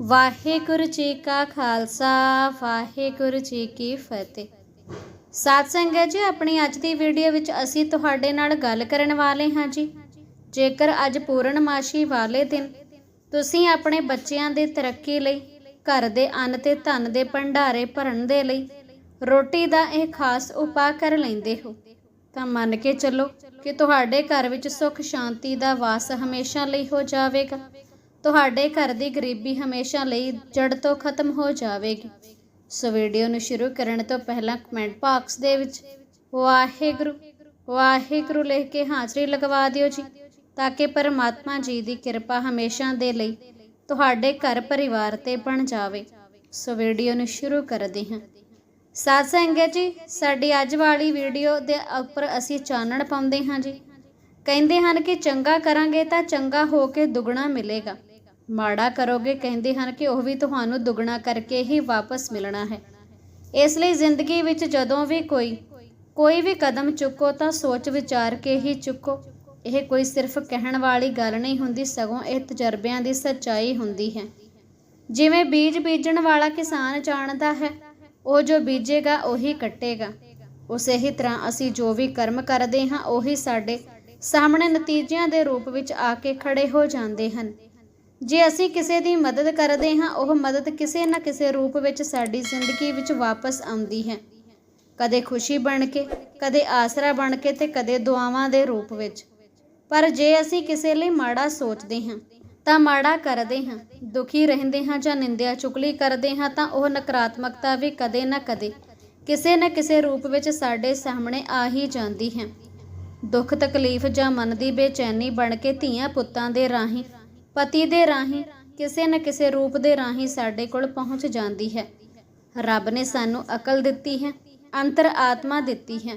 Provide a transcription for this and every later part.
ਵਾਹਿਗੁਰੂ ਜੀ ਕਾ ਖਾਲਸਾ, ਵਾਹਿਗੁਰੂ ਜੀ ਕੀ ਫਤਿਹ। ਸਾਧ ਸੰਗਤ ਜੀ, ਆਪਣੀ ਅੱਜ ਦੀ ਵੀਡੀਓ ਵਿੱਚ ਅਸੀਂ ਤੁਹਾਡੇ ਨਾਲ ਗੱਲ ਕਰਨ ਵਾਲੇ ਹਾਂ ਜੀ। ਜੇਕਰ ਅੱਜ ਪੂਰਨਮਾਸ਼ੀ ਵਾਲੇ ਦਿਨ ਤੁਸੀਂ ਆਪਣੇ ਬੱਚਿਆਂ ਦੀ ਤਰੱਕੀ ਲਈ, ਘਰ ਦੇ ਅੰਨ ਤੇ ਧਨ ਦੇ ਭੰਡਾਰੇ ਭਰਨ ਦੇ ਲਈ ਰੋਟੀ ਦਾ ਇਹ ਖਾਸ ਉਪਾਅ ਕਰ ਲੈਂਦੇ ਹੋ, ਤਾਂ ਮੰਨ ਕੇ ਚੱਲੋ ਕਿ ਤੁਹਾਡੇ ਘਰ ਵਿੱਚ ਸੁੱਖ ਸ਼ਾਂਤੀ ਦਾ ਵਾਸ ਹਮੇਸ਼ਾ ਲਈ ਹੋ ਜਾਵੇਗਾ। ਤੁਹਾਡੇ ਘਰ ਦੀ ਗਰੀਬੀ ਹਮੇਸ਼ਾ ਲਈ ਜੜ ਤੋਂ ਖਤਮ ਹੋ ਜਾਵੇਗੀ। ਸੋ ਵੀਡੀਓ ਨੂੰ ਸ਼ੁਰੂ ਕਰਨ ਤੋਂ ਪਹਿਲਾਂ ਕਮੈਂਟ ਬਾਕਸ ਦੇ ਵਿੱਚ, ਵਾਹਿਗੁਰੂ ਵਾਹਿਗੁਰੂ ਲਿਖ ਕੇ ਹਾਜ਼ਰੀ ਲਗਵਾ ਦਿਓ ਜੀ, ਤਾਂ ਕਿ ਪਰਮਾਤਮਾ ਜੀ ਦੀ ਕਿਰਪਾ ਹਮੇਸ਼ਾ ਦੇ ਲਈ ਤੁਹਾਡੇ ਘਰ ਪਰਿਵਾਰ ਤੇ ਬਣ ਜਾਵੇ। ਸੋ ਵੀਡੀਓ ਨੂੰ ਸ਼ੁਰੂ ਕਰਦੇ ਹਾਂ। ਸਾਧ ਸੰਗਤ ਜੀ, ਸਾਡੀ ਅੱਜ ਵਾਲੀ ਵੀਡੀਓ ਦੇ ਉੱਪਰ ਅਸੀਂ ਚਾਨਣ ਪਾਉਂਦੇ ਹਾਂ ਜੀ। ਕਹਿੰਦੇ ਹਨ ਕਿ ਚੰਗਾ ਕਰਾਂਗੇ ਤਾਂ ਚੰਗਾ ਹੋ ਕੇ ਦੁੱਗਣਾ ਮਿਲੇਗਾ। ਮਾੜਾ ਕਰੋਗੇ ਕਹਿੰਦੇ ਹਨ ਕਿ ਉਹ ਵੀ ਤੁਹਾਨੂੰ ਦੁੱਗਣਾ ਕਰਕੇ ਹੀ ਵਾਪਸ ਮਿਲਣਾ ਹੈ। ਇਸ ਲਈ ਜ਼ਿੰਦਗੀ ਵਿੱਚ ਜਦੋਂ ਵੀ ਕੋਈ ਕੋਈ ਵੀ ਕਦਮ ਚੁੱਕੋ ਤਾਂ ਸੋਚ ਵਿਚਾਰ ਕੇ ਹੀ ਚੁੱਕੋ। ਇਹ ਕੋਈ ਸਿਰਫ ਕਹਿਣ ਵਾਲੀ ਗੱਲ ਨਹੀਂ ਹੁੰਦੀ, ਸਗੋਂ ਇਹ ਤਜਰਬਿਆਂ ਦੀ ਸੱਚਾਈ ਹੁੰਦੀ ਹੈ। ਜਿਵੇਂ ਬੀਜ ਬੀਜਣ ਵਾਲਾ ਕਿਸਾਨ ਜਾਣਦਾ ਹੈ, ਉਹ ਜੋ ਬੀਜੇਗਾ ਉਹੀ ਕੱਟੇਗਾ। ਉਸੇ ਹੀ ਤਰ੍ਹਾਂ ਅਸੀਂ ਜੋ ਵੀ ਕਰਮ ਕਰਦੇ ਹਾਂ, ਉਹੀ ਸਾਡੇ ਸਾਹਮਣੇ ਨਤੀਜਿਆਂ ਦੇ ਰੂਪ ਵਿੱਚ ਆ ਕੇ ਖੜੇ ਹੋ ਜਾਂਦੇ ਹਨ। ਜੇ ਅਸੀਂ ਕਿਸੇ ਦੀ ਮਦਦ ਕਰਦੇ ਹਾਂ, ਉਹ ਮਦਦ ਕਿਸੇ ਨਾ ਕਿਸੇ ਰੂਪ ਵਿੱਚ ਸਾਡੀ ਜ਼ਿੰਦਗੀ ਵਿੱਚ ਵਾਪਸ ਆਉਂਦੀ ਹੈ। ਕਦੇ ਖੁਸ਼ੀ ਬਣ ਕੇ, ਕਦੇ ਆਸਰਾ ਬਣ ਕੇ ਤੇ ਕਦੇ ਦੁਆਵਾਂ ਦੇ ਰੂਪ ਵਿੱਚ। ਪਰ ਜੇ ਅਸੀਂ ਕਿਸੇ ਲਈ ਮਾੜਾ ਸੋਚਦੇ ਹਾਂ, ਤਾਂ ਮਾੜਾ ਕਰਦੇ ਹਾਂ। ਦੁਖੀ ਰਹਿੰਦੇ ਹਾਂ ਜਾਂ ਨਿੰਦਿਆ ਚੁਗਲੀ ਕਰਦੇ ਹਾਂ, ਤਾਂ ਉਹ ਨਕਾਰਾਤਮਕਤਾ ਵੀ ਕਦੇ ਨਾ ਕਦੇ ਕਿਸੇ ਨਾ ਕਿਸੇ ਰੂਪ ਵਿੱਚ ਸਾਡੇ ਸਾਹਮਣੇ ਆ ਹੀ ਜਾਂਦੀ ਹੈ। ਦੁੱਖ ਤਕਲੀਫ ਜਾਂ ਮਨ ਦੀ ਬੇਚੈਨੀ ਬਣ ਕੇ ਧੀਆਂ ਪੁੱਤਾਂ ਦੇ ਰਾਹੀਂ ਪਤੀ ਦੇ ਰਾਹੀਂ, ਕਿਸੇ ਨਾ ਕਿਸੇ ਰੂਪ ਦੇ ਰਾਹੀਂ ਸਾਡੇ ਕੋਲ ਪਹੁੰਚ ਜਾਂਦੀ ਹੈ। ਰੱਬ ਨੇ ਸਾਨੂੰ ਅਕਲ ਦਿੱਤੀ ਹੈ, ਅੰਤਰ ਆਤਮਾ ਦਿੱਤੀ ਹੈ।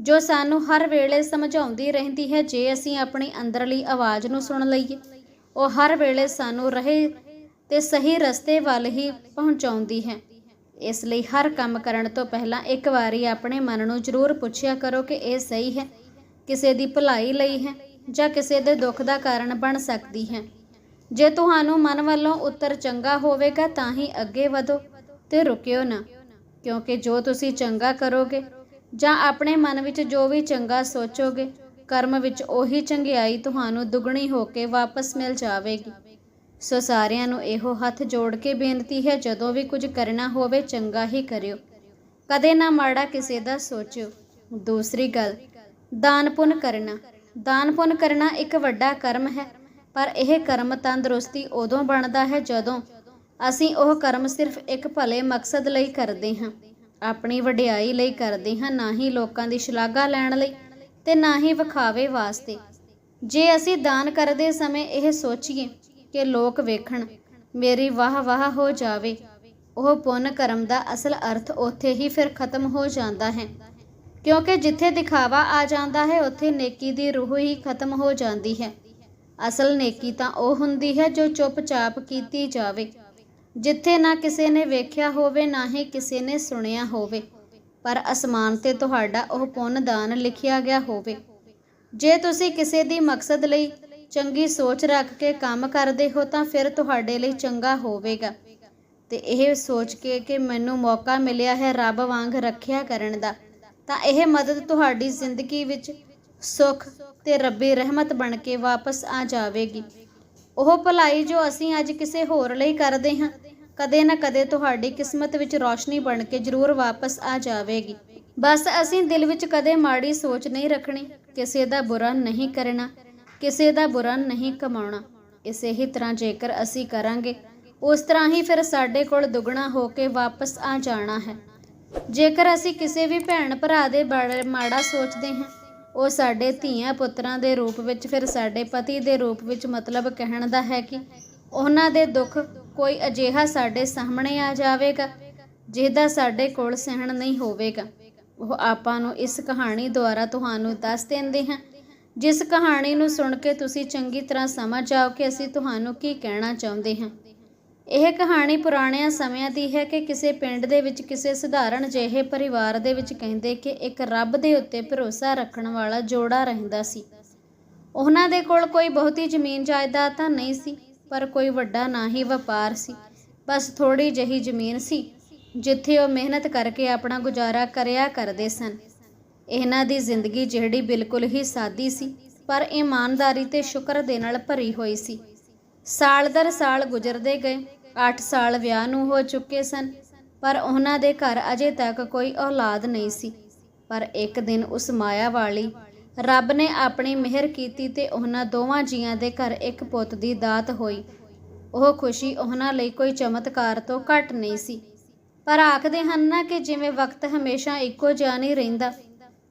ਜੋ ਸਾਨੂੰ ਹਰ ਵੇਲੇ ਸਮਝਾਉਂਦੀ ਰਹਿੰਦੀ ਹੈ, ਜੇ ਅਸੀਂ ਆਪਣੀ ਅੰਦਰਲੀ ਆਵਾਜ਼ ਨੂੰ ਸੁਣ ਲਈਏ, ਉਹ ਹਰ ਵੇਲੇ ਸਾਨੂੰ ਰਹੇ ਤੇ ਸਹੀ ਰਸਤੇ ਵੱਲ ਹੀ ਪਹੁੰਚਾਉਂਦੀ ਹੈ। ਇਸ ਲਈ ਹਰ ਕੰਮ ਕਰਨ ਤੋਂ ਪਹਿਲਾਂ ਇੱਕ ਵਾਰੀ ਆਪਣੇ ਮਨ ਨੂੰ ਜ਼ਰੂਰ ਪੁੱਛਿਆ ਕਰੋ ਕਿ ਇਹ ਸਹੀ ਹੈ, ਕਿਸੇ ਦੀ ਭਲਾਈ ਲਈ ਹੈ ਜਾਂ ਕਿਸੇ ਦੇ ਦੁੱਖ ਦਾ ਕਾਰਨ ਬਣ ਸਕਦੀ ਹੈ। ਜੇ ਤੁਹਾਨੂੰ ਮਨ ਵੱਲੋਂ ਉੱਤਰ ਚੰਗਾ ਹੋਵੇਗਾ ਤਾਂ ਹੀ ਅੱਗੇ ਵਧੋ ਤੇ ਰੁਕਿਓ ਨਾ, ਕਿਉਂਕਿ ਜੋ ਤੁਸੀਂ ਚੰਗਾ ਕਰੋਗੇ ਜਾਂ ਆਪਣੇ ਮਨ ਵਿੱਚ ਜੋ ਵੀ ਚੰਗਾ ਸੋਚੋਗੇ, ਕਰਮ ਵਿੱਚ ਉਹੀ ਚੰਗਿਆਈ ਤੁਹਾਨੂੰ ਦੁੱਗਣੀ ਹੋ ਕੇ ਵਾਪਸ ਮਿਲ ਜਾਵੇਗੀ। ਸੋ ਸਾਰਿਆਂ ਨੂੰ ਇਹੋ ਹੱਥ ਜੋੜ ਕੇ ਬੇਨਤੀ ਹੈ, ਜਦੋਂ ਵੀ ਕੁਝ ਕਰਨਾ ਹੋਵੇ ਚੰਗਾ ਹੀ ਕਰਿਓ। ਕਦੇ ਨਾ ਮਾੜਾ ਕਿਸੇ ਦਾ ਸੋਚਿਓ। ਦੂਸਰੀ ਗੱਲ, ਦਾਨ ਪੁੰਨ ਕਰਨਾ। ਦਾਨ ਪੁੰਨ ਕਰਨਾ ਇੱਕ ਵੱਡਾ ਕਰਮ ਹੈ। ਪਰ ਇਹ ਕਰਮ ਤੰਦਰੁਸਤੀ ਉਦੋਂ ਬਣਦਾ ਹੈ ਜਦੋਂ ਅਸੀਂ ਉਹ ਕਰਮ ਸਿਰਫ ਇੱਕ ਭਲੇ ਮਕਸਦ ਲਈ ਕਰਦੇ ਹਾਂ, ਆਪਣੀ ਵਡਿਆਈ ਲਈ ਕਰਦੇ ਹਾਂ, ਨਾ ਹੀ ਲੋਕਾਂ ਦੀ ਸ਼ਲਾਘਾ ਲੈਣ ਲਈ ਤੇ ਨਾ ਹੀ ਵਿਖਾਵੇ ਵਾਸਤੇ। ਜੇ ਅਸੀਂ ਦਾਨ ਕਰਦੇ ਸਮੇਂ ਇਹ ਸੋਚੀਏ ਕਿ ਲੋਕ ਵੇਖਣ, ਮੇਰੀ ਵਾਹ ਵਾਹ ਹੋ ਜਾਵੇ, ਉਹ ਪੁੰਨ ਕਰਮ ਦਾ ਅਸਲ ਅਰਥ ਉੱਥੇ ਹੀ ਫਿਰ ਖਤਮ ਹੋ ਜਾਂਦਾ ਹੈ। ਕਿਉਂਕਿ ਜਿੱਥੇ ਦਿਖਾਵਾ ਆ ਜਾਂਦਾ ਹੈ, ਉੱਥੇ ਨੇਕੀ ਦੀ ਰੂਹ ਹੀ ਖਤਮ ਹੋ ਜਾਂਦੀ ਹੈ। ਅਸਲ ਨੇਕੀ ਤਾਂ ਉਹ ਹੁੰਦੀ ਹੈ ਜੋ ਚੁੱਪਚਾਪ ਕੀਤੀ ਜਾਵੇ। ਜਿੱਥੇ ਨਾ ਕਿਸੇ ਨੇ ਵੇਖਿਆ ਹੋਵੇ, ਨਾ ਹੀ ਕਿਸੇ ਨੇ ਸੁਣਿਆ ਹੋਵੇ। ਪਰ ਅਸਮਾਨ ਤੇ ਤੁਹਾਡਾ ਉਹ ਪੁੰਨ ਦਾਨ ਲਿਖਿਆ ਗਿਆ ਹੋਵੇ। ਜੇ ਤੁਸੀਂ ਕਿਸੇ ਦੀ ਮਕਸਦ ਲਈ ਚੰਗੀ ਸੋਚ ਰੱਖ ਕੇ ਕੰਮ ਕਰਦੇ ਹੋ, ਤਾਂ ਫਿਰ ਤੁਹਾਡੇ ਲਈ ਚੰਗਾ ਹੋਵੇਗਾ। ਤੇ ਇਹ ਸੋਚ ਕੇ ਕਿ ਮੈਨੂੰ ਮੌਕਾ ਮਿਲਿਆ ਹੈ ਰੱਬ ਵਾਂਗ ਰੱਖਿਆ ਕਰਨ ਦਾ, ਤਾਂ ਇਹ ਮਦਦ ਤੁਹਾਡੀ ਜ਼ਿੰਦਗੀ ਵਿੱਚ ਸੁੱਖ ਤੇ ਰੱਬੀ ਰਹਿਮਤ ਬਣ ਕੇ ਵਾਪਸ ਆ ਜਾਵੇਗੀ। ਉਹ ਭਲਾਈ ਜੋ ਅਸੀਂ ਅੱਜ ਕਿਸੇ ਹੋਰ ਲਈ ਕਰਦੇ ਹਾਂ, ਕਦੇ ਨਾ ਕਦੇ ਤੁਹਾਡੀ ਕਿਸਮਤ ਵਿੱਚ ਰੌਸ਼ਨੀ ਬਣ ਕੇ ਜ਼ਰੂਰ ਵਾਪਸ ਆ ਜਾਵੇਗੀ। ਬਸ ਅਸੀਂ ਦਿਲ ਵਿੱਚ ਕਦੇ ਮਾੜੀ ਸੋਚ ਨਹੀਂ ਰੱਖਣੀ, ਕਿਸੇ ਦਾ ਬੁਰਾ ਨਹੀਂ ਕਰਨਾ, ਕਿਸੇ ਦਾ ਬੁਰਾ ਨਹੀਂ ਕਮਾਉਣਾ। ਇਸੇ ਹੀ ਤਰ੍ਹਾਂ ਜੇਕਰ ਅਸੀਂ ਕਰਾਂਗੇ, ਉਸ ਤਰ੍ਹਾਂ ਹੀ ਫਿਰ ਸਾਡੇ ਕੋਲ ਦੁੱਗਣਾ ਹੋ ਕੇ ਵਾਪਸ ਆ ਜਾਣਾ ਹੈ। ਜੇਕਰ ਅਸੀਂ ਕਿਸੇ ਵੀ ਭੈਣ ਭਰਾ ਦੇ ਬਾਰੇ ਮਾੜਾ ਸੋਚਦੇ ਹਾਂ ਉਹ ਸਾਡੇ ਧੀਆਂ ਪੁੱਤਰਾਂ ਦੇ ਰੂਪ ਵਿੱਚ, ਫਿਰ ਸਾਡੇ ਪਤੀ ਦੇ ਰੂਪ ਵਿੱਚ ਮਤਲਬ ਕਹਿਣ ਦਾ ਹੈ ਕਿ ਉਹਨਾਂ ਦੇ ਦੁੱਖ ਕੋਈ ਅਜਿਹਾ ਸਾਡੇ ਸਾਹਮਣੇ ਆ ਜਾਵੇਗਾ, ਜਿਹਦਾ ਸਾਡੇ ਕੋਲ ਸਹਿਣ ਨਹੀਂ ਹੋਵੇਗਾ। ਉਹ ਆਪਾਂ ਨੂੰ ਇਸ ਕਹਾਣੀ ਦੁਆਰਾ ਤੁਹਾਨੂੰ ਦੱਸ ਦਿੰਦੇ ਹਾਂ। ਜਿਸ ਕਹਾਣੀ ਨੂੰ ਸੁਣ ਕੇ ਤੁਸੀਂ ਚੰਗੀ ਤਰ੍ਹਾਂ ਸਮਝ ਆਓ ਕਿ ਅਸੀਂ ਤੁਹਾਨੂੰ ਕੀ ਕਹਿਣਾ ਚਾਹੁੰਦੇ ਹਾਂ। ਇਹ ਕਹਾਣੀ ਪੁਰਾਣਿਆਂ ਸਮਿਆਂ ਦੀ ਹੈ ਕਿ ਕਿਸੇ ਪਿੰਡ ਦੇ ਵਿੱਚ ਕਿਸੇ ਸਧਾਰਨ ਜਿਹੇ ਪਰਿਵਾਰ ਦੇ ਵਿੱਚ ਕਹਿੰਦੇ ਕਿ ਇੱਕ ਰੱਬ ਦੇ ਉੱਤੇ ਭਰੋਸਾ ਰੱਖਣ ਵਾਲਾ ਜੋੜਾ ਰਹਿੰਦਾ ਸੀ। ਉਹਨਾਂ ਦੇ ਕੋਲ ਕੋਈ ਬਹੁਤੀ ਜ਼ਮੀਨ ਜਾਇਦਾਦ ਤਾਂ ਨਹੀਂ ਸੀ, ਪਰ ਕੋਈ ਵੱਡਾ ਨਾ ਹੀ ਵਪਾਰ ਸੀ। ਬਸ ਥੋੜੀ ਜਹੀ ਜ਼ਮੀਨ ਸੀ, ਜਿੱਥੇ ਉਹ ਮਿਹਨਤ ਕਰਕੇ ਆਪਣਾ ਗੁਜ਼ਾਰਾ ਕਰਿਆ ਕਰਦੇ ਸਨ। ਇਹਨਾਂ ਦੀ ਜ਼ਿੰਦਗੀ ਜਿਹੜੀ ਬਿਲਕੁਲ ਹੀ ਸਾਦੀ ਸੀ, ਪਰ ਇਮਾਨਦਾਰੀ ਤੇ ਸ਼ੁਕਰ ਦੇ ਨਾਲ ਭਰੀ ਹੋਈ ਸੀ। ਸਾਲ ਦਰ ਸਾਲ ਗੁਜ਼ਰਦੇ ਗਏ 8 ਸਾਲ ਵਿਆਹ ਨੂੰ ਹੋ ਚੁੱਕੇ ਸਨ, ਪਰ ਉਹਨਾਂ ਦੇ ਘਰ ਅਜੇ ਤੱਕ ਕੋਈ ਔਲਾਦ ਨਹੀਂ ਸੀ। ਪਰ ਇੱਕ ਦਿਨ ਉਸ ਮਾਇਆ ਵਾਲੀ ਰੱਬ ਨੇ ਆਪਣੀ ਮਿਹਰ ਕੀਤੀ ਤੇ ਉਹਨਾਂ ਦੋਵਾਂ ਜੀਆਂ ਦੇ ਘਰ ਇੱਕ ਪੁੱਤ ਦੀ ਦਾਤ ਹੋਈ। ਉਹ ਖੁਸ਼ੀ ਉਹਨਾਂ ਲਈ ਕੋਈ ਚਮਤਕਾਰ ਤੋਂ ਘੱਟ ਨਹੀਂ ਸੀ। ਪਰ ਆਖਦੇ ਹਨ ਨਾ ਕਿ ਜਿਵੇਂ ਵਕਤ ਹਮੇਸ਼ਾ ਇੱਕੋ ਜਿਹਾ ਨਹੀਂ ਰਹਿੰਦਾ।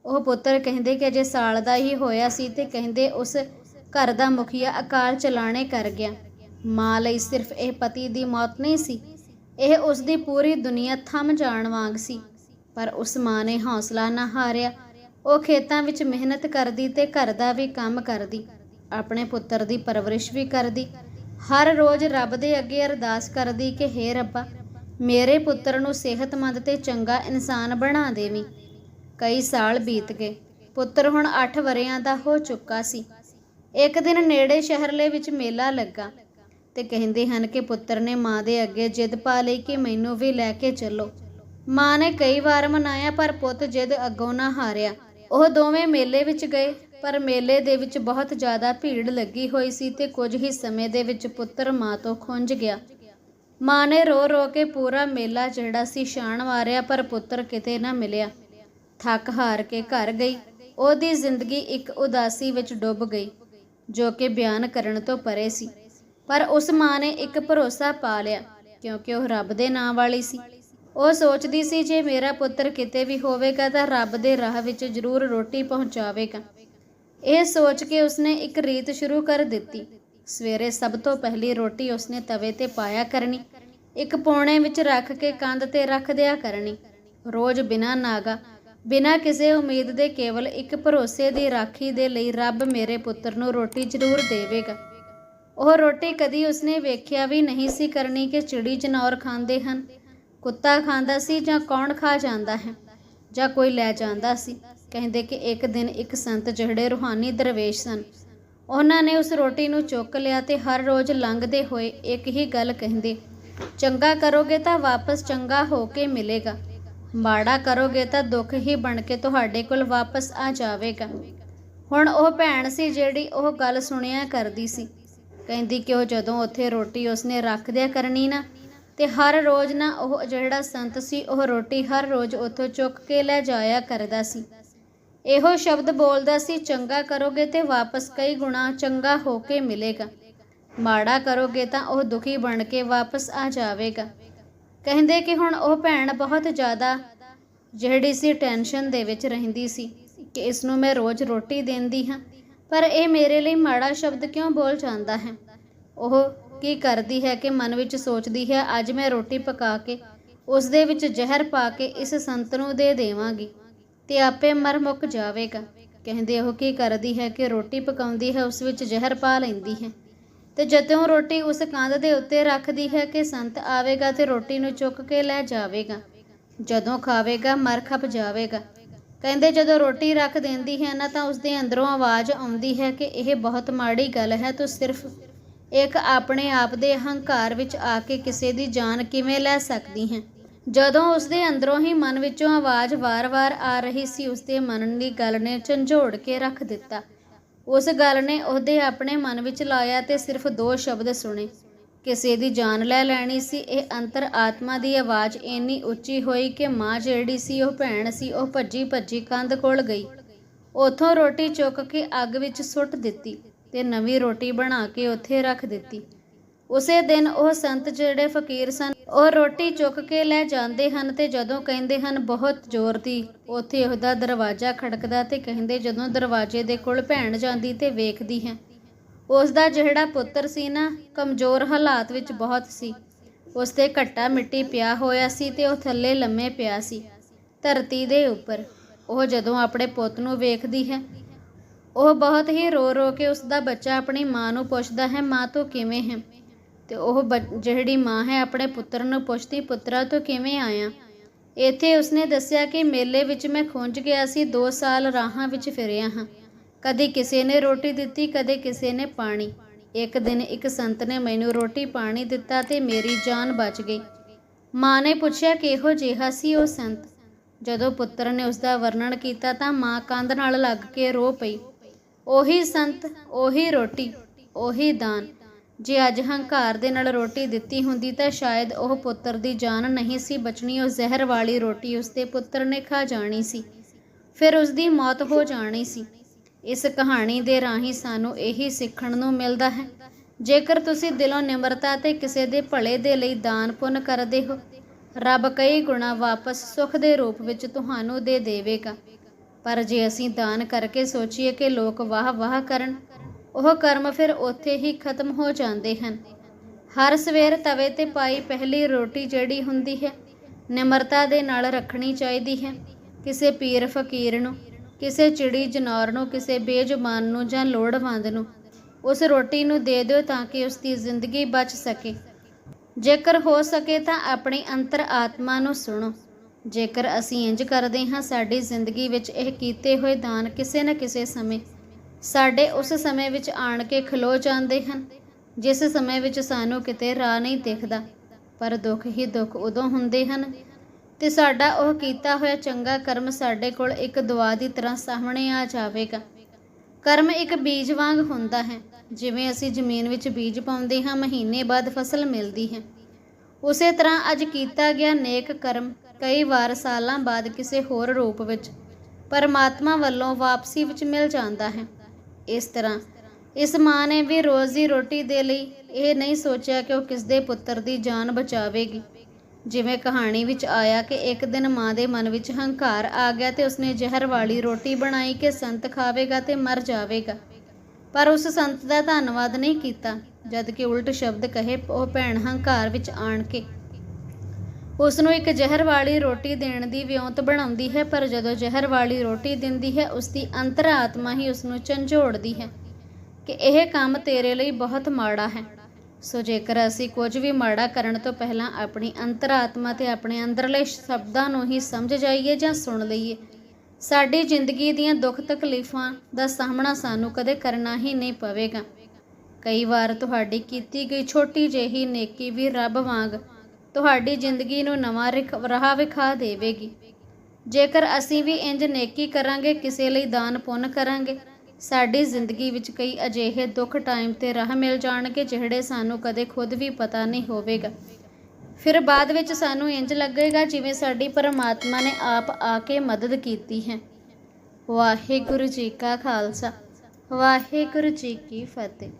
ਉਹ ਪੁੱਤਰ ਕਹਿੰਦੇ ਕਿ ਅਜੇ ਸਾਲ ਦਾ ਹੀ ਹੋਇਆ ਸੀ ਤੇ ਕਹਿੰਦੇ ਉਸ ਘਰ ਦਾ ਮੁਖੀਆ ਅਕਾਲ ਚਲਾਣੇ ਕਰ ਗਿਆ। ਮਾਂ ਲਈ ਸਿਰਫ ਇਹ ਪਤੀ ਦੀ ਮੌਤ ਨਹੀਂ ਸੀ, ਇਹ ਉਸ ਦੀ ਪੂਰੀ ਦੁਨੀਆ ਥੰਮ ਜਾਣ ਵਾਂਗ ਸੀ। ਪਰ ਉਸ ਮਾਂ ਨੇ ਹੌਸਲਾ ਨਾ ਹਾਰਿਆ, ਉਹ ਖੇਤਾਂ ਵਿੱਚ ਮਿਹਨਤ ਕਰਦੀ ਤੇ ਘਰ ਦਾ ਵੀ ਕੰਮ ਕਰਦੀ, ਆਪਣੇ ਪੁੱਤਰ ਦੀ ਪਰਵਰਿਸ਼ ਵੀ ਕਰਦੀ, ਹਰ ਰੋਜ਼ ਰੱਬ ਦੇ ਅੱਗੇ ਅਰਦਾਸ ਕਰਦੀ ਕਿ, ਹੇ ਰੱਬਾ, ਮੇਰੇ ਪੁੱਤਰ ਨੂੰ ਸਿਹਤਮੰਦ ਤੇ ਚੰਗਾ ਇਨਸਾਨ ਬਣਾ ਦੇਵੀਂ। ਕਈ ਸਾਲ ਬੀਤ ਗਏ, ਪੁੱਤਰ ਹੁਣ 8 ਵਰਿਆਂ ਦਾ ਹੋ ਚੁੱਕਾ ਸੀ। ਇੱਕ ਦਿਨ ਨੇੜੇ ਸ਼ਹਿਰਲੇ ਵਿੱਚ ਮੇਲਾ ਲੱਗਾ ਤੇ ਕਹਿੰਦੇ ਹਨ ਕਿ ਪੁੱਤਰ ਨੇ ਮਾਂ ਦੇ ਅੱਗੇ ਜਿੱਦ ਪਾ ਲਈ ਕਿ ਮੈਨੂੰ ਵੀ ਲੈ ਕੇ ਚੱਲੋ। ਮਾਂ ਨੇ ਕਈ ਵਾਰ ਮਨਾਇਆ, ਪਰ ਪੁੱਤ ਜਿੱਦ ਅੱਗੋਂ ਨਾ ਹਾਰਿਆ। ਉਹ ਦੋਵੇਂ ਮੇਲੇ ਵਿੱਚ ਗਏ, ਪਰ ਮੇਲੇ ਦੇ ਵਿੱਚ ਬਹੁਤ ਜ਼ਿਆਦਾ ਭੀੜ ਲੱਗੀ ਹੋਈ ਸੀ ਤੇ ਕੁਝ ਹੀ ਸਮੇਂ ਦੇ ਵਿੱਚ ਪੁੱਤਰ ਮਾਂ ਤੋਂ ਖੁੰਝ ਗਿਆ। ਮਾਂ ਨੇ ਰੋ ਰੋ ਕੇ ਪੂਰਾ ਮੇਲਾ ਜਿਹੜਾ ਸੀ ਛਾਣ ਮਾਰਿਆ, ਪਰ ਪੁੱਤਰ ਕਿਤੇ ਨਾ ਮਿਲਿਆ। ਥੱਕ ਹਾਰ ਕੇ ਘਰ ਗਈ। ਉਹਦੀ ਜ਼ਿੰਦਗੀ ਇੱਕ ਉਦਾਸੀ ਵਿੱਚ ਡੁੱਬ ਗਈ, ਜੋ ਕਿ ਬਿਆਨ ਕਰਨ ਤੋਂ ਪਰੇ ਸੀ। ਪਰ ਉਸ ਮਾਂ ਨੇ ਇੱਕ ਭਰੋਸਾ ਪਾ ਲਿਆ, ਕਿਉਂਕਿ ਉਹ ਰੱਬ ਦੇ ਨਾਂ ਵਾਲੀ ਸੀ। ਉਹ ਸੋਚਦੀ ਸੀ, ਜੇ ਮੇਰਾ ਪੁੱਤਰ ਕਿਤੇ ਵੀ ਹੋਵੇਗਾ ਤਾਂ ਰੱਬ ਦੇ ਰਾਹ ਵਿੱਚ ਜ਼ਰੂਰ ਰੋਟੀ ਪਹੁੰਚਾਵੇਗਾ। ਇਹ ਸੋਚ ਕੇ ਉਸਨੇ ਇੱਕ ਰੀਤ ਸ਼ੁਰੂ ਕਰ ਦਿੱਤੀ। ਸਵੇਰੇ ਸਭ ਤੋਂ ਪਹਿਲੀ ਰੋਟੀ ਉਸਨੇ ਤਵੇ ਤੇ ਪਾਇਆ ਕਰਨੀ। ਇੱਕ ਪੌਣੇ ਵਿੱਚ ਰੱਖ ਕੇ ਕੰਧ ਤੇ ਰੱਖ ਦਿਆ ਕਰਨੀ। ਰੋਜ਼ ਬਿਨਾਂ ਨਾਗਾ, ਬਿਨਾਂ ਕਿਸੇ ਉਮੀਦ ਦੇ ਕੇਵਲ ਇੱਕ ਭਰੋਸੇ ਦੀ ਰਾਖੀ ਦੇ ਲਈ ਰੱਬ ਮੇਰੇ ਪੁੱਤਰ ਨੂੰ ਰੋਟੀ ਜ਼ਰੂਰ ਦੇਵੇਗਾ। ਉਹ ਰੋਟੀ ਕਦੀ ਉਸਨੇ ਵੇਖਿਆ ਵੀ ਨਹੀਂ ਸੀ ਕਰਨੀ ਕਿ ਚਿੜੀ ਜਨੌਰ ਖਾਂਦੇ ਹਨ। ਕੁੱਤਾ ਖਾਂਦਾ ਸੀ ਜਾਂ ਕੌਣ ਖਾ ਜਾਂਦਾ ਹੈ? ਜਾਂ ਕੋਈ ਲੈ ਜਾਂਦਾ ਸੀ? ਕਹਿੰਦੇ ਕਿ ਇੱਕ ਦਿਨ ਇੱਕ ਸੰਤ ਜਿਹੜੇ ਰੂਹਾਨੀ ਦਰਵੇਸ਼ ਸਨ। ਉਹਨਾਂ ਨੇ ਉਸ ਰੋਟੀ ਨੂੰ ਚੁੱਕ ਲਿਆ ਤੇ ਹਰ ਰੋਜ਼ ਲੰਘਦੇ ਹੋਏ ਇੱਕ ਹੀ ਗੱਲ ਕਹਿੰਦੇ, ਚੰਗਾ ਕਰੋਗੇ ਤਾਂ ਵਾਪਸ ਚੰਗਾ ਹੋ ਕੇ ਮਿਲੇਗਾ। ਮਾੜਾ ਕਰੋਗੇ ਤਾਂ ਦੁੱਖ ਹੀ ਬਣ ਕੇ ਤੁਹਾਡੇ ਕੋਲ ਵਾਪਸ ਆ ਜਾਵੇਗਾ। ਹੁਣ ਉਹ ਭੈਣ ਸੀ ਜਿਹੜੀ ਉਹ ਗੱਲ ਸੁਣਿਆ ਕਰਦੀ ਸੀ। ਕਹਿੰਦੀ ਕਿ ਉਹ ਜਦੋਂ ਉੱਥੇ ਰੋਟੀ ਉਸਨੇ ਰੱਖ ਦਿਆ ਕਰਨੀ ਨਾ, ਤੇ ਹਰ ਰੋਜ਼ ਨਾ ਉਹ ਜਿਹੜਾ ਸੰਤ ਸੀ, ਉਹ ਰੋਟੀ ਹਰ ਰੋਜ਼ ਉੱਥੋਂ ਚੁੱਕ ਕੇ ਲੈ ਜਾਇਆ ਕਰਦਾ ਸੀ। ਇਹੋ ਸ਼ਬਦ ਬੋਲਦਾ ਸੀ, ਚੰਗਾ ਕਰੋਗੇ ਤੇ ਵਾਪਸ ਕਈ ਗੁਣਾ ਚੰਗਾ ਹੋ ਕੇ ਮਿਲੇਗਾ। ਮਾੜਾ ਕਰੋਗੇ ਤਾਂ ਉਹ ਦੁਖੀ ਬਣ ਕੇ ਵਾਪਸ ਆ ਜਾਵੇਗਾ। ਕਹਿੰਦੇ ਕਿ ਹੁਣ ਉਹ ਭੈਣ ਬਹੁਤ ਜ਼ਿਆਦਾ ਜਿਹੜੀ ਸੀ ਟੈਨਸ਼ਨ ਦੇ ਵਿੱਚ ਰਹਿੰਦੀ ਸੀ ਕਿ ਇਸ ਨੂੰ ਮੈਂ ਰੋਜ਼ ਰੋਟੀ ਦਿੰਦੀ ਹਾਂ। ਪਰ ਇਹ ਮੇਰੇ ਲਈ ਮਾੜਾ ਸ਼ਬਦ ਕਿਉਂ ਬੋਲ ਜਾਂਦਾ ਹੈ? ਉਹ ਕੀ ਕਰਦੀ ਹੈ ਕਿ ਮਨ ਵਿੱਚ ਸੋਚਦੀ ਹੈ, ਅੱਜ ਮੈਂ ਰੋਟੀ ਪਕਾ ਕੇ ਉਸ ਦੇ ਵਿੱਚ ਜ਼ਹਿਰ ਪਾ ਕੇ ਇਸ ਸੰਤ ਨੂੰ ਦੇ ਦੇਵਾਂਗੀ ਤੇ ਆਪੇ ਮਰ ਮੁੱਕ ਜਾਵੇਗਾ। ਕਹਿੰਦੇ ਉਹ ਕੀ ਕਰਦੀ ਹੈ ਕਿ ਰੋਟੀ ਪਕਾਉਂਦੀ ਹੈ, ਉਸ ਵਿੱਚ ਜ਼ਹਿਰ ਪਾ ਲੈਂਦੀ ਹੈ। ਤੇ ਜਦੋਂ ਰੋਟੀ ਉਸ ਕੰਧ ਦੇ ਉੱਤੇ ਰੱਖਦੀ ਹੈ ਕਿ ਸੰਤ ਆਵੇਗਾ ਤੇ ਰੋਟੀ ਨੂੰ ਚੁੱਕ ਕੇ ਲੈ ਜਾਵੇਗਾ, ਜਦੋਂ ਖਾਵੇਗਾ ਮਰ ਖਪ ਜਾਵੇਗਾ। ਕਹਿੰਦੇ ਜਦੋਂ ਰੋਟੀ ਰੱਖ ਦਿੰਦੀ ਹੈ ਨਾ ਤਾਂ ਉਸ ਦੇ ਅੰਦਰੋਂ ਆਵਾਜ਼ ਆਉਂਦੀ ਹੈ ਕਿ ਇਹ ਬਹੁਤ ਮਾੜੀ ਗੱਲ ਹੈ, ਤੂੰ ਸਿਰਫ ਇੱਕ ਆਪਣੇ ਆਪ ਦੇ ਹੰਕਾਰ ਵਿੱਚ ਆ ਕੇ ਕਿਸੇ ਦੀ ਜਾਨ ਕਿਵੇਂ ਲੈ ਸਕਦੀ ਹੈ? ਜਦੋਂ ਉਸ ਦੇ ਅੰਦਰੋਂ ਹੀ ਮਨ ਵਿੱਚੋਂ ਆਵਾਜ਼ ਵਾਰ-ਵਾਰ ਆ ਰਹੀ ਸੀ ਉਸ ਦੇ ਮਨ ਦੀ ਗੱਲ ਨੇ ਝੰਜੋੜ ਕੇ ਰੱਖ ਦਿੱਤਾ। ਉਸ ਗੱਲ ਨੇ ਉਹਦੇ ਆਪਣੇ ਮਨ ਵਿੱਚ ਲਾਇਆ ਤੇ ਸਿਰਫ ਦੋ ਸ਼ਬਦ ਸੁਣੇ। ਕਿਸੇ ਦੀ ਜਾਨ ਲੈ ਲੈਣੀ ਸੀ, ਇਹ ਅੰਤਰ ਆਤਮਾ ਦੀ ਆਵਾਜ਼ ਇੰਨੀ ਉੱਚੀ ਹੋਈ ਕਿ ਮਾਂ ਜਿਹੜੀ ਸੀ, ਉਹ ਭੈਣ ਸੀ, ਉਹ ਭੱਜੀ ਭੱਜੀ ਕੰਧ ਕੋਲ ਗਈ। ਉਥੋਂ ਰੋਟੀ ਚੁੱਕ ਕੇ ਅੱਗ ਵਿੱਚ ਸੁੱਟ ਦਿੱਤੀ ਤੇ ਨਵੀਂ ਰੋਟੀ ਬਣਾ ਕੇ ਉੱਥੇ ਰੱਖ ਦਿੱਤੀ। ਉਸੇ ਦਿਨ ਉਹ ਸੰਤ ਜਿਹੜੇ ਫਕੀਰ ਸਨ, ਉਹ ਰੋਟੀ ਚੁੱਕ ਕੇ ਲੈ ਜਾਂਦੇ ਹਨ ਤੇ ਜਦੋਂ ਕਹਿੰਦੇ ਹਨ, ਬਹੁਤ ਜ਼ੋਰ ਦੀ। ਉੱਥੇ ਉਹਦਾ ਦਰਵਾਜ਼ਾ ਖੜਕਦਾ ਤੇ ਕਹਿੰਦੇ ਜਦੋਂ ਦਰਵਾਜ਼ੇ ਦੇ ਕੋਲ ਭੈਣ ਜਾਂਦੀ ਤੇ ਵੇਖਦੀ ਹੈ। ਉਸ ਦਾ ਜਿਹੜਾ ਪੁੱਤਰ ਸੀ ਨਾ, ਕਮਜ਼ੋਰ ਹਾਲਾਤ ਵਿੱਚ ਬਹੁਤ ਸੀ। ਉਸ ਤੇ ਘੱਟਾ ਮਿੱਟੀ ਪਿਆ ਹੋਇਆ ਸੀ ਤੇ ਉਹ ਥੱਲੇ ਲੰਮੇ ਪਿਆ ਸੀ, ਧਰਤੀ ਦੇ ਉੱਪਰ। ਉਹ ਜਦੋਂ ਆਪਣੇ ਪੁੱਤ ਨੂੰ ਵੇਖਦੀ ਹੈ, ਉਹ ਬਹੁਤ ਹੀ ਰੋ ਰੋ ਕੇ ਉਸ ਦਾ ਬੱਚਾ ਆਪਣੀ ਮਾਂ ਨੂੰ ਪੁੱਛਦਾ ਹੈ, ਮਾਂ, ਤੂੰ ਕਿਵੇਂ ਹੈ? ਤੇ ਉਹ ਬ- ਜਿਹੜੀ ਮਾਂ ਹੈ, ਆਪਣੇ ਪੁੱਤਰ ਨੂੰ ਪੁੱਛਦੀ, ਪੁੱਤਰਾ, ਤੂੰ ਕਿਵੇਂ ਆਇਆ? ਇੱਥੇ ਉਸਨੇ ਦੱਸਿਆ ਕਿ ਮੇਲੇ ਵਿੱਚ ਮੈਂ ਖੁੰਝ ਗਿਆ ਸੀ 2 ਸਾਲ ਰਾਹਾਂ ਵਿੱਚ ਫਿਰਿਆ ਹਾਂ। ਕਦੇ ਕਿਸੇ ਨੇ ਰੋਟੀ ਦਿੱਤੀ, ਕਦੇ ਕਿਸੇ ਨੇ ਪਾਣੀ। ਇੱਕ ਦਿਨ ਇੱਕ ਸੰਤ ਨੇ ਮੈਨੂੰ ਰੋਟੀ ਪਾਣੀ ਦਿੱਤਾ ਤੇ ਮੇਰੀ ਜਾਨ ਬਚ ਗਈ। ਮਾਂ ਨੇ ਪੁੱਛਿਆ ਕਿਹੋ ਜਿਹਾ ਸੀ ਉਹ ਸੰਤ? ਜਦੋਂ ਪੁੱਤਰ ਨੇ ਉਸ ਦਾ ਵਰਣਨ ਕੀਤਾ ਤਾਂ ਮਾਂ ਕੰਧ ਨਾਲ ਲੱਗ ਕੇ ਰੋ ਪਈ। ਉਹੀ ਸੰਤ, ਉਹੀ ਰੋਟੀ, ਉਹੀ ਦਾਨ। ਜੇ ਅੱਜ ਹੰਕਾਰ ਦੇ ਨਾਲ ਰੋਟੀ ਦਿੱਤੀ ਹੁੰਦੀ ਤਾਂ ਸ਼ਾਇਦ ਉਹ ਪੁੱਤਰ ਦੀ ਜਾਨ ਨਹੀਂ ਸੀ ਬਚਣੀ, ਉਹ ਜ਼ਹਿਰ ਵਾਲੀ ਰੋਟੀ ਉਸਦੇ ਪੁੱਤਰ ਨੇ ਖਾ ਜਾਣੀ ਸੀ। ਫਿਰ ਉਸ ਦੀ ਮੌਤ ਹੋ ਜਾਣੀ ਸੀ। ਇਸ ਕਹਾਣੀ ਦੇ ਰਾਹੀਂ ਸਾਨੂੰ ਇਹੀ ਸਿੱਖਣ ਨੂੰ ਮਿਲਦਾ ਹੈ। ਜੇਕਰ ਤੁਸੀਂ ਦਿਲੋਂ ਨਿਮਰਤਾ ਤੇ ਕਿਸੇ ਦੇ ਭਲੇ ਦੇ ਲਈ ਦਾਨ ਪੁੰਨ ਕਰਦੇ ਹੋ, ਰੱਬ ਕਈ ਗੁਣਾ ਵਾਪਸ ਸੁਖ ਦੇ ਰੂਪ ਵਿੱਚ ਤੁਹਾਨੂੰ ਦੇ ਦੇਵੇਗਾ। ਪਰ ਜੇ ਅਸੀਂ ਦਾਨ ਕਰਕੇ ਸੋਚੀਏ ਕਿ ਲੋਕ ਵਾਹ ਵਾਹ ਕਰਨ, ਉਹ ਕਰਮ ਫਿਰ ਉੱਥੇ ਹੀ ਖਤਮ ਹੋ ਜਾਂਦੇ ਹਨ। ਹਰ ਸਵੇਰ ਤਵੇ ਤੇ ਪਾਈ ਪਹਿਲੀ ਰੋਟੀ ਜਿਹੜੀ ਹੁੰਦੀ ਹੈ, ਨਿਮਰਤਾ ਦੇ ਨਾਲ ਰੱਖਣੀ ਚਾਹੀਦੀ ਹੈ। ਕਿਸੇ ਪੀਰ ਫਕੀਰ ਨੂੰ ਕਿਸੇ ਚਿੜੀ ਜਨੌਰ ਨੂੰ, ਕਿਸੇ ਬੇਜ਼ੁਬਾਨ ਨੂੰ ਜਾਂ ਲੋੜਵੰਦ ਨੂੰ ਉਸ ਰੋਟੀ ਨੂੰ ਦੇ ਦਿਓ ਤਾਂ ਕਿ ਉਸ ਦੀ ਜ਼ਿੰਦਗੀ ਬਚ ਸਕੇ। ਜੇਕਰ ਹੋ ਸਕੇ ਤਾਂ ਆਪਣੀ ਅੰਤਰ ਆਤਮਾ ਨੂੰ ਸੁਣੋ। ਜੇਕਰ ਅਸੀਂ ਇੰਜ ਕਰਦੇ ਹਾਂ, ਸਾਡੀ ਜ਼ਿੰਦਗੀ ਵਿੱਚ ਇਹ ਕੀਤੇ ਹੋਏ ਦਾਨ ਕਿਸੇ ਨਾ ਕਿਸੇ ਸਮੇਂ, ਸਾਡੇ ਉਸ ਸਮੇਂ ਵਿੱਚ ਆਣ ਕੇ ਖਲੋ ਜਾਂਦੇ ਹਨ, ਜਿਸ ਸਮੇਂ ਵਿੱਚ ਸਾਨੂੰ ਕਿਤੇ ਰਾਹ ਨਹੀਂ ਦਿਖਦਾ। ਪਰ ਦੁੱਖ ਹੀ ਦੁੱਖ ਉਦੋਂ ਹੁੰਦੇ ਹਨ ਤੇ ਸਾਡਾ ਉਹ ਕੀਤਾ ਹੋਇਆ ਚੰਗਾ ਕਰਮ ਸਾਡੇ ਕੋਲ ਇੱਕ ਦੁਆ ਦੀ ਤਰ੍ਹਾਂ ਸਾਹਮਣੇ ਆ ਜਾਵੇਗਾ। ਕਰਮ ਇੱਕ ਬੀਜ ਵਾਂਗ ਹੁੰਦਾ ਹੈ। ਜਿਵੇਂ ਅਸੀਂ ਜ਼ਮੀਨ ਵਿੱਚ ਬੀਜ ਪਾਉਂਦੇ ਹਾਂ, ਮਹੀਨੇ ਬਾਅਦ ਫਸਲ ਮਿਲਦੀ ਹੈ। ਉਸੇ ਤਰ੍ਹਾਂ ਅੱਜ ਕੀਤਾ ਗਿਆ ਨੇਕ ਕਰਮ ਕਈ ਵਾਰ ਸਾਲਾਂ ਬਾਅਦ ਕਿਸੇ ਹੋਰ ਰੂਪ ਵਿੱਚ ਪਰਮਾਤਮਾ ਵੱਲੋਂ ਵਾਪਸੀ ਵਿੱਚ ਮਿਲ ਜਾਂਦਾ ਹੈ। ਇਸ ਤਰ੍ਹਾਂ ਇਸ ਮਾਂ ਨੇ ਵੀ ਰੋਜ਼ੀ ਰੋਟੀ ਦੇ ਲਈ ਇਹ ਨਹੀਂ ਸੋਚਿਆ ਕਿ ਉਹ ਕਿਸ ਦੇ ਪੁੱਤਰ ਦੀ ਜਾਨ ਬਚਾਵੇਗੀ। ਜਿਵੇਂ ਕਹਾਣੀ ਵਿੱਚ ਆਇਆ ਕਿ ਇੱਕ ਦਿਨ ਮਾਂ ਦੇ ਮਨ ਵਿੱਚ ਹੰਕਾਰ ਆ ਗਿਆ ਤੇ ਉਸਨੇ ਜ਼ਹਿਰ ਵਾਲੀ ਰੋਟੀ ਬਣਾਈ ਕਿ ਸੰਤ ਖਾਵੇਗਾ ਤੇ ਮਰ ਜਾਵੇਗਾ। ਪਰ ਉਸ ਸੰਤ ਦਾ ਧੰਨਵਾਦ ਨਹੀਂ ਕੀਤਾ ਜਦ ਕਿ ਉਲਟ ਸ਼ਬਦ ਕਹੇ, ਉਹ ਭੈਣ ਹੰਕਾਰ ਵਿੱਚ ਆਣ ਕੇ। ਉਸ ਨੂੰ ਇੱਕ ਜ਼ਹਿਰ ਵਾਲੀ ਰੋਟੀ ਦੇਣ ਦੀ ਵਿਉਂਤ ਬਣਾਉਂਦੀ ਹੈ, ਪਰ ਜਦੋਂ ਜ਼ਹਿਰ ਵਾਲੀ ਰੋਟੀ ਦਿੰਦੀ ਹੈ ਉਸ ਦੀ ਅੰਤਰਾਤਮਾ ਹੀ ਉਸ ਨੂੰ ਝੰਜੋੜਦੀ ਹੈ ਕਿ ਇਹ ਕੰਮ ਤੇਰੇ ਲਈ ਬਹੁਤ ਮਾੜਾ ਹੈ। ਸੋ ਜੇਕਰ ਅਸੀਂ ਕੁਝ ਵੀ ਮਾੜਾ ਕਰਨ ਤੋਂ ਪਹਿਲਾਂ ਆਪਣੀ ਅੰਤਰਾਤਮਾ ਤੇ ਆਪਣੇ ਅੰਦਰਲੇ ਸ਼ਬਦਾਂ ਨੂੰ ਹੀ ਸਮਝ ਜਾਈਏ ਜਾਂ ਸੁਣ ਲਈਏ, ਸਾਡੀ ਜ਼ਿੰਦਗੀ ਦੀਆਂ ਦੁੱਖ ਤਕਲੀਫਾਂ ਦਾ ਸਾਹਮਣਾ ਸਾਨੂੰ ਕਦੇ ਕਰਨਾ ਹੀ ਨਹੀਂ ਪਵੇਗਾ। ਕਈ ਵਾਰ ਤੁਹਾਡੀ ਕੀਤੀ ਗਈ ਛੋਟੀ ਜਿਹੀ ਨੇਕੀ ਵੀ ਰੱਬ ਵਾਂਗ ਤੁਹਾਡੀ ਜ਼ਿੰਦਗੀ ਨੂੰ ਨਵਾਂ ਰਿਖ- ਰਾਹ ਵਿਖਾ ਦੇਵੇਗੀ। ਜੇਕਰ ਅਸੀਂ ਵੀ ਇੰਜ ਨੇਕੀ ਕਰਾਂਗੇ, ਕਿਸੇ ਲਈ ਦਾਨ ਪੁੰਨ ਕਰਾਂਗੇ ਸਾਡੀ ਜ਼ਿੰਦਗੀ ਵਿੱਚ ਕਈ ਅਜਿਹੇ ਦੁੱਖ ਟਾਈਮ ਤੇ ਰਾਹ ਮਿਲ ਜਾਣਗੇ ਜਿਹੜੇ ਸਾਨੂੰ ਕਦੇ ਖੁਦ ਵੀ ਪਤਾ ਨਹੀਂ ਹੋਵੇਗਾ। ਫਿਰ ਬਾਅਦ ਵਿੱਚ ਸਾਨੂੰ ਇੰਜ ਲੱਗੇਗਾ ਜਿਵੇਂ ਸਾਡੀ ਪਰਮਾਤਮਾ ਨੇ ਆਪ ਆ ਕੇ ਮਦਦ ਕੀਤੀ ਹੈ। ਵਾਹਿਗੁਰੂ ਜੀ ਕਾ ਖਾਲਸਾ, ਵਾਹਿਗੁਰੂ ਜੀ ਕੀ ਫਤਿਹ।